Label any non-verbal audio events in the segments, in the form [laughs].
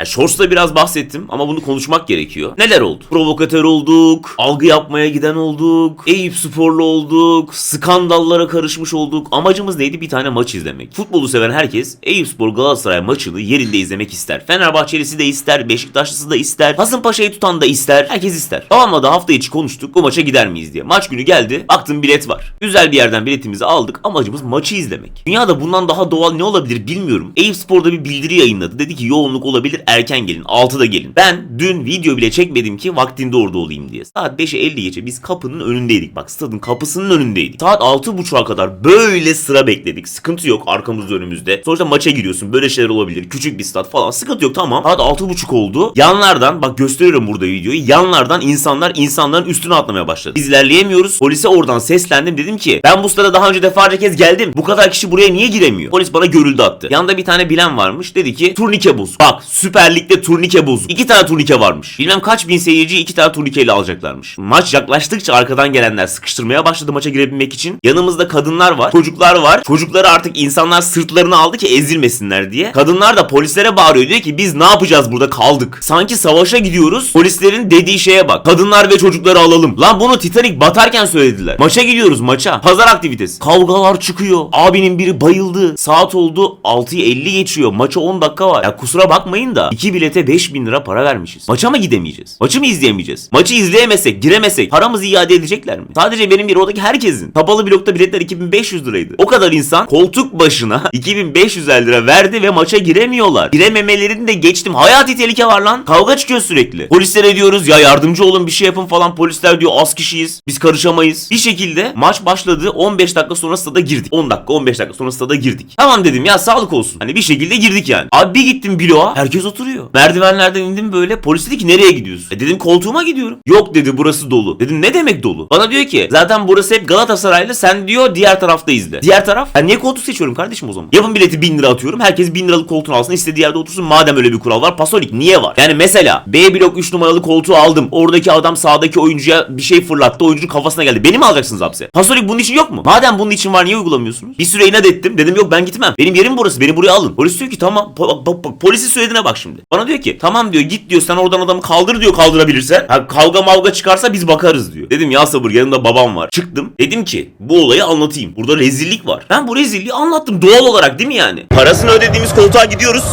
Yani Shorts'ta biraz bahsettim ama bunu konuşmak gerekiyor. Neler oldu? Provokatör olduk, algı yapmaya giden olduk, Eyüp sporlu olduk, skandallara karışmış olduk. Amacımız neydi? Bir tane maç izlemek. Futbolu seven herkes Eyüp Spor Galatasaray maçını yerinde izlemek ister. Fenerbahçelisi de ister, Beşiktaşlısı da ister, Kasımpaşa'yı tutan da ister. Herkes ister. Babamla da hafta içi konuştuk bu maça gider miyiz diye. Maç günü geldi. Baktım bilet var. Güzel bir yerden biletimizi aldık. Amacımız maçı izlemek. Dünyada bundan daha doğal ne olabilir bilmiyorum. Eyüp Spor'da bir bildiri yayınladı. Dedi ki yoğunluk olabilir erken gelin. 6'da gelin. Ben dün video bile çekmedim ki vaktinde orada olayım diye. Saat 5'e 50 geçe biz kapının önündeydik. Bak stadın kapısının önündeydik. Saat 6.30'a kadar böyle sıra bekledik. Sıkıntı yok arkamızda önümüzde. Sonuçta maça giriyorsun. Böyle şeyler olabilir. Küçük bir stat falan. Sıkıntı yok tamam. Saat 6.30 oldu. Yanlardan bak gösteriyorum burada videoyu. Yanlardan insanlar insanların üstüne atlamaya başladı. Biz ilerleyemiyoruz. Polise oradan seslendim. Dedim ki ben bu stada daha önce defalarca kez geldim. Bu kadar kişi buraya niye giremiyor? Polis bana görüldü attı. Yanında bir tane bilen varmış. Dedi ki turnike bozuk. Bak Süper Lig'de turnike bozuk. İki tane turnike varmış. Bilmem kaç bin seyirci iki tane turnikeyle alacaklarmış. Maç yaklaştıkça arkadan gelenler sıkıştırmaya başladı maça girebilmek için. Yanımızda kadınlar var. Çocuklar var. Çocukları artık insanlar sırtlarına aldı ki ezilmesinler diye. Kadınlar da polislere bağırıyor. Diyor ki biz ne yapacağız burada kaldık. Sanki savaşa gidiyoruz. Polislerin dediği şeye bak. Kadınlar ve çocukları alalım. Lan bunu Titanic batarken söylediler. Maça gidiyoruz maça. Pazar aktivitesi. Kavgalar çıkıyor. Abinin biri bayıldı. Saat oldu 6'yı 50 geçiyor. Maça 10 dakika var. Ya kusura bakmayın da 2 bilete 5000 lira para vermişiz. Maça mı gidemeyeceğiz? Maçı mı izleyemeyeceğiz? Maçı izleyemezsek, giremezsek paramızı iade edecekler mi? Sadece benim bir oradaki herkesin. Kapalı blokta biletler 2500 liraydı. O kadar insan koltuk başına [laughs] 2500 lira verdi ve maça giremiyorlar. Girememelerini de geçtim. Hayati tehlike var lan. Kavga çıkıyor sürekli. Polislere diyoruz ya yardımcı olun bir şey yapın falan. Polisler diyor az kişiyiz. Biz karışamayız. Bir şekilde maç başladı. 15 dakika sonra stada girdik. 10 dakika 15 dakika sonra stada girdik. Tamam dedim ya sağlık olsun. Hani bir şekilde girdik yani. Abi bir gittim bloğa. Herkes oturuyor. Merdivenlerden indim böyle. Polis dedi ki nereye gidiyorsun? E dedim koltuğuma gidiyorum. Yok dedi burası dolu. Dedim ne demek dolu? Bana diyor ki zaten burası hep Galatasaraylı. Sen diyor diğer tarafta izle. Diğer taraf? Ben niye koltuk seçiyorum kardeşim o zaman? Yapın bileti 1000 lira atıyorum. Herkes 1000 liralık koltuğunu alsın. istediği yerde otursun. Madem öyle bir kural var. Pasolik niye var? Yani mesela B blok 3 numaralı koltuğu aldım. Oradaki adam sağdaki oyuncuya bir şey fırlattı. Oyuncu kafasına geldi. Beni mi alacaksınız hapse? Pasolik bunun için yok mu? Madem bunun için var niye uygulamıyorsunuz? Bir süre inat ettim. Dedim yok ben gitmem. Benim yerim burası. Beni buraya alın. Polis diyor ki tamam. Po- po- po- polisin söylediğine bak şimdi. Bana diyor ki tamam diyor git diyor sen oradan adamı kaldır diyor kaldırabilirsen. Ha, kavga mavga çıkarsa biz bakarız diyor. Dedim ya sabır yanımda babam var. Çıktım. Dedim ki bu olayı anlatayım. Burada rezillik var. Ben bu rezilliği anlattım doğal olarak değil mi yani? Parasını ödediğimiz koltuğa gidiyoruz.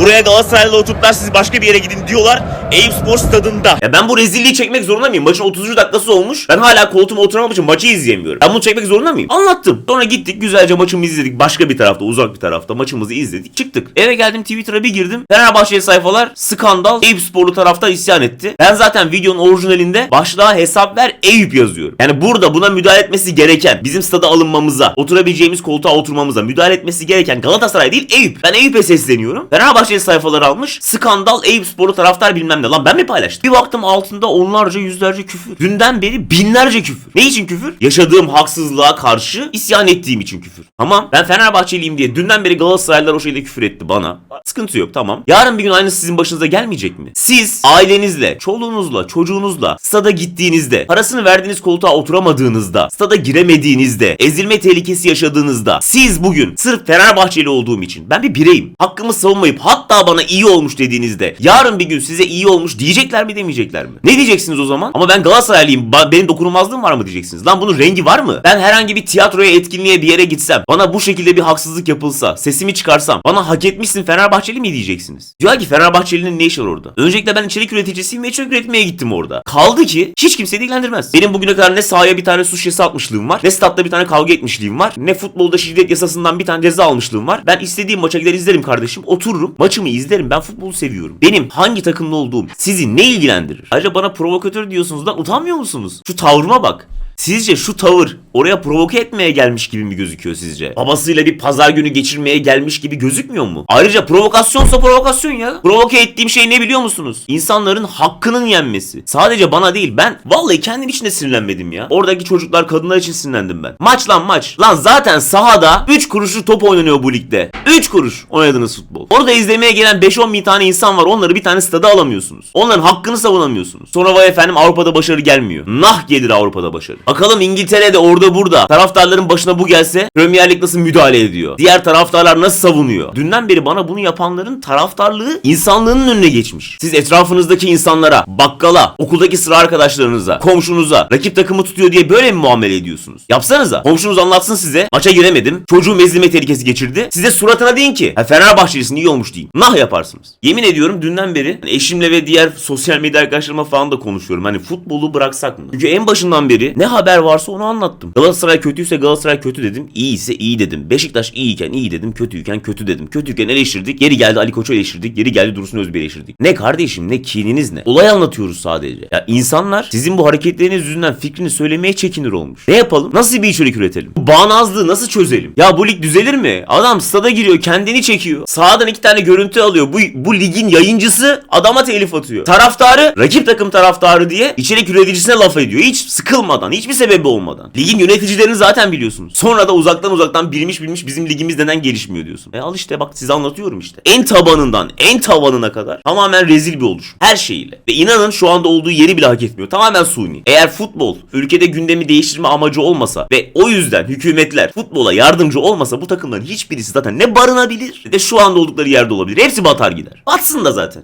Buraya Galatasaraylı oturttular siz başka bir yere gidin diyorlar. Eyüp Spor stadında. Ya ben bu rezilliği çekmek zorunda mıyım? Maçın 30. dakikası olmuş. Ben hala koltuğuma oturamamışım için maçı izleyemiyorum. Ben bunu çekmek zorunda mıyım? Anlattım. Sonra gittik güzelce maçımızı izledik. Başka bir tarafta uzak bir tarafta maçımızı izledik. Çıktık. Eve geldim Twitter'a bir girdim. Fenerbahçeli sayfalar skandal Eyüp Sporlu tarafta isyan etti. Ben zaten videonun orijinalinde başlığa hesap ver Eyüp yazıyorum. Yani burada buna müdahale etmesi gereken bizim stada alınmamıza, oturabileceğimiz koltuğa oturmamıza müdahale etmesi gereken Galatasaray değil Eyüp. Ben Eyüp'e sesleniyorum. Fenerbahçeli sayfalar almış. Skandal Eyüp Sporlu taraftar bilmem ne. Lan ben mi paylaştım? Bir baktım altında onlarca yüzlerce küfür. Dünden beri binlerce küfür. Ne için küfür? Yaşadığım haksızlığa karşı isyan ettiğim için küfür. Tamam. Ben Fenerbahçeliyim diye dünden beri Galatasaraylılar o şeyde küfür etti bana. Sıkıntı yok tamam. Yarın bir gün aynısı sizin başınıza gelmeyecek mi? Siz ailenizle, çoluğunuzla, çocuğunuzla stada gittiğinizde, parasını verdiğiniz koltuğa oturamadığınızda, stada giremediğinizde, ezilme tehlikesi yaşadığınızda, siz bugün sırf Fenerbahçeli olduğum için ben bir bireyim. Hakkımı savunmayıp hatta bana iyi olmuş dediğinizde, yarın bir gün size iyi olmuş diyecekler mi demeyecekler mi? Ne diyeceksiniz o zaman? Ama ben Galatasaraylıyım, benim dokunulmazlığım var mı diyeceksiniz. Lan bunun rengi var mı? Ben herhangi bir tiyatroya, etkinliğe bir yere gitsem, bana bu şekilde bir haksızlık yapılsa, sesimi çıkarsam, bana hak etmişsin Fenerbahçeli mi diyeceksiniz? Diyor ki Fenerbahçeli'nin ne işi var orada? Öncelikle ben içerik üreticisiyim ve içerik üretmeye gittim orada. Kaldı ki hiç kimseyi ilgilendirmez. Benim bugüne kadar ne sahaya bir tane suç şişesi atmışlığım var, ne statta bir tane kavga etmişliğim var, ne futbolda şiddet yasasından bir tane ceza almışlığım var. Ben istediğim maça gider izlerim kardeşim. Otururum, maçımı izlerim. Ben futbolu seviyorum. Benim hangi takımda olduğum sizi ne ilgilendirir? Ayrıca bana provokatör diyorsunuz lan utanmıyor musunuz? Şu tavrıma bak. Sizce şu tavır oraya provoke etmeye gelmiş gibi mi gözüküyor sizce? Babasıyla bir pazar günü geçirmeye gelmiş gibi gözükmüyor mu? Ayrıca provokasyonsa provokasyon ya. Provoke ettiğim şey ne biliyor musunuz? İnsanların hakkının yenmesi. Sadece bana değil ben vallahi kendim için de sinirlenmedim ya. Oradaki çocuklar kadınlar için sinirlendim ben. Maç lan maç. Lan zaten sahada 3 kuruşlu top oynanıyor bu ligde. 3 kuruş oynadığınız futbol. Orada izlemeye gelen 5-10 bin tane insan var. Onları bir tane stada alamıyorsunuz. Onların hakkını savunamıyorsunuz. Sonra vay efendim Avrupa'da başarı gelmiyor. Nah gelir Avrupa'da başarı. Bakalım İngiltere'de orada burada taraftarların başına bu gelse Premier Lig nasıl müdahale ediyor? Diğer taraftarlar nasıl savunuyor? Dünden beri bana bunu yapanların taraftarlığı insanlığının önüne geçmiş. Siz etrafınızdaki insanlara, bakkala, okuldaki sıra arkadaşlarınıza, komşunuza, rakip takımı tutuyor diye böyle mi muamele ediyorsunuz? Yapsanıza. Komşunuz anlatsın size. Maça giremedim. Çocuğu mezlime tehlikesi geçirdi. Size suratına deyin ki. Ha, Fenerbahçelisin iyi olmuş deyin. Nah yaparsınız. Yemin ediyorum dünden beri hani eşimle ve diğer sosyal medya arkadaşlarıma falan da konuşuyorum. Hani futbolu bıraksak mı? Çünkü en başından beri ne haber varsa onu anlattım. Galatasaray kötüyse Galatasaray kötü dedim. İyi ise iyi dedim. Beşiktaş iyiyken iyi dedim. Kötüyken kötü dedim. Kötüyken eleştirdik. Geri geldi Ali Koç'u eleştirdik. Geri geldi Dursun Özbek'i eleştirdik. Ne kardeşim ne kininiz ne? Olay anlatıyoruz sadece. Ya insanlar sizin bu hareketleriniz yüzünden fikrini söylemeye çekinir olmuş. Ne yapalım? Nasıl bir içerik üretelim? Bu bağnazlığı nasıl çözelim? Ya bu lig düzelir mi? Adam stada giriyor kendini çekiyor. Sağdan iki tane görüntü alıyor. Bu, bu ligin yayıncısı adama telif atıyor. Taraftarı rakip takım taraftarı diye içerik üreticisine laf ediyor. Hiç sıkılmadan, hiçbir sebebi olmadan. Ligin yöneticilerini zaten biliyorsunuz. Sonra da uzaktan uzaktan bilmiş bilmiş bizim ligimiz neden gelişmiyor diyorsun. E al işte bak size anlatıyorum işte. En tabanından en tavanına kadar tamamen rezil bir oluşum. Her şeyiyle. Ve inanın şu anda olduğu yeri bile hak etmiyor. Tamamen suni. Eğer futbol ülkede gündemi değiştirme amacı olmasa ve o yüzden hükümetler futbola yardımcı olmasa bu takımların hiçbirisi zaten ne barınabilir ne de şu anda oldukları yerde olabilir. Hepsi batar gider. Batsın da zaten.